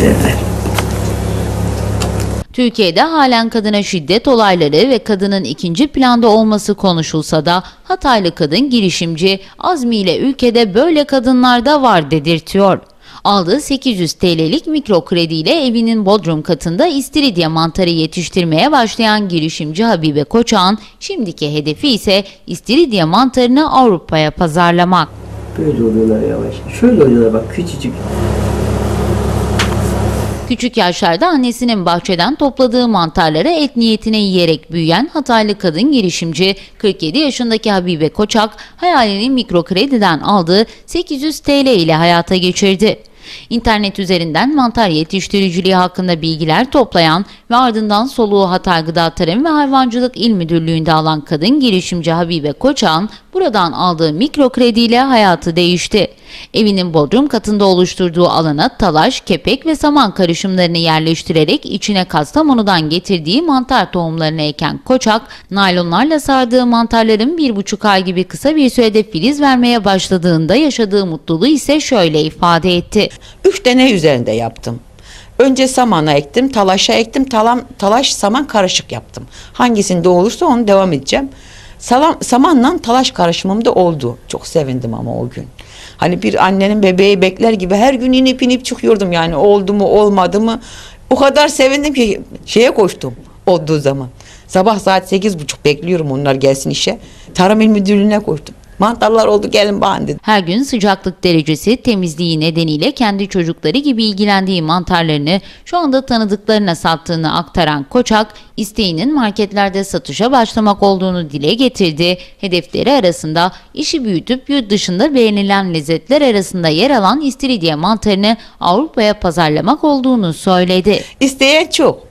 sevdiler. Türkiye'de halen kadına şiddet olayları ve kadının ikinci planda olması konuşulsa da Hataylı kadın girişimci Azmi ile ülkede böyle kadınlar da var dedirtiyor. Aldığı 800 TL'lik mikro krediyle evinin bodrum katında istiridye mantarı yetiştirmeye başlayan girişimci Habibe Koçak'ın şimdiki hedefi ise istiridye mantarını Avrupa'ya pazarlamak. Böyle oluyorlar yavaş. Şöyle oluyorlar bak küçücük. Küçük yaşlarda annesinin bahçeden topladığı mantarları et niyetine yiyerek büyüyen Hataylı kadın girişimci 47 yaşındaki Habibe Koçak hayalini mikro krediden aldığı 800 TL ile hayata geçirdi. İnternet üzerinden mantar yetiştiriciliği hakkında bilgiler toplayan ve ardından soluğu Hatay Gıda Tarım ve Hayvancılık İl Müdürlüğü'nde alan kadın girişimci Habibe Koçak'ın buradan aldığı mikro krediyle hayatı değişti. Evinin bodrum katında oluşturduğu alana talaş, kepek ve saman karışımlarını yerleştirerek içine Kastamonu'dan getirdiği mantar tohumlarını eken Koçak, naylonlarla sardığı mantarların bir buçuk ay gibi kısa bir sürede filiz vermeye başladığında yaşadığı mutluluğu ise şöyle ifade etti. Üç tane üzerinde yaptım. Önce samana ektim, talaşa ektim, talam, talaş saman karışık yaptım. Hangisinde olursa onu devam edeceğim. Salam, samanla talaş karışımım da oldu. Çok sevindim ama o gün. Hani bir annenin bebeği bekler gibi her gün inip inip çıkıyordum yani oldu mu olmadı mı. O kadar sevindim ki şeye koştum olduğu zaman. Sabah saat sekiz buçuk bekliyorum onlar gelsin işe. Tarım İl Müdürlüğü'ne koştum. Mantarlar oldu gelin bana dedi. Her gün sıcaklık derecesi, temizliği nedeniyle kendi çocukları gibi ilgilendiği mantarlarını şu anda tanıdıklarına sattığını aktaran Koçak, isteğinin marketlerde satışa başlamak olduğunu dile getirdi. Hedefleri arasında işi büyütüp yurt dışında beğenilen lezzetler arasında yer alan istiridye mantarını Avrupa'ya pazarlamak olduğunu söyledi. İsteyen çok.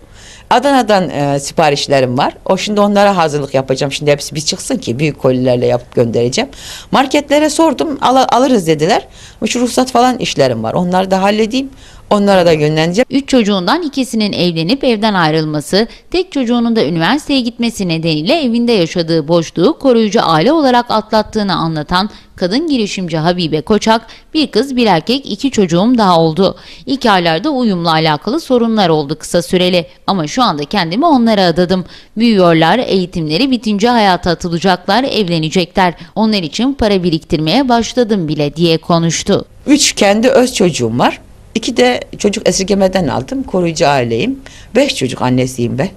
Adana'dan e, siparişlerim var. O şimdi onlara hazırlık yapacağım. Şimdi hepsi bir çıksın ki büyük kolilerle yapıp göndereceğim. Marketlere sordum al- alırız dediler. Şu ruhsat falan işlerim var. Onları da halledeyim. Onlara da göndereceğim. Üç çocuğundan ikisinin evlenip evden ayrılması, tek çocuğunun da üniversiteye gitmesi nedeniyle evinde yaşadığı boşluğu koruyucu aile olarak atlattığını anlatan kadın girişimci Habibe Koçak, bir kız bir erkek iki çocuğum daha oldu. İlk aylarda uyumla alakalı sorunlar oldu kısa süreli ama şu anda kendimi onlara adadım. Büyüyorlar, eğitimleri bitince hayata atılacaklar, evlenecekler. Onlar için para biriktirmeye başladım bile diye konuştu. Üç kendi öz çocuğum var. İki de çocuk esirgemeden aldım. Koruyucu aileyim. Beş çocuk annesiyim ben.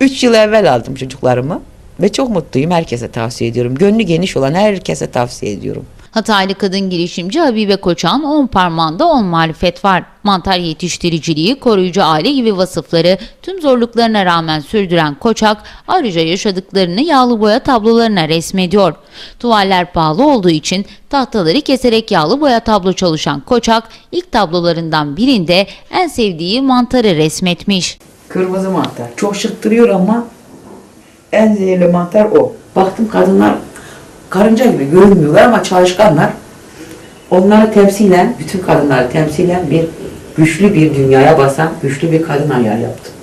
Üç yıl evvel aldım çocuklarımı. Ve çok mutluyum. Herkese tavsiye ediyorum. Gönlü geniş olan herkese tavsiye ediyorum. Hataylı kadın girişimci Habibe Koçak'ın 10 parmağında 10 marifet var. Mantar yetiştiriciliği, koruyucu aile gibi vasıfları tüm zorluklarına rağmen sürdüren Koçak ayrıca yaşadıklarını yağlı boya tablolarına resmediyor. Tuvaller pahalı olduğu için tahtaları keserek yağlı boya tablo çalışan Koçak ilk tablolarından birinde en sevdiği mantarı resmetmiş. Kırmızı mantar. Çok şık duruyor ama en zehirli mantar o. Baktım kadınlar karınca gibi görünmüyorlar ama çalışkanlar. Onları temsilen, bütün kadınları temsilen bir güçlü bir dünyaya basan güçlü bir kadın hayal yaptım.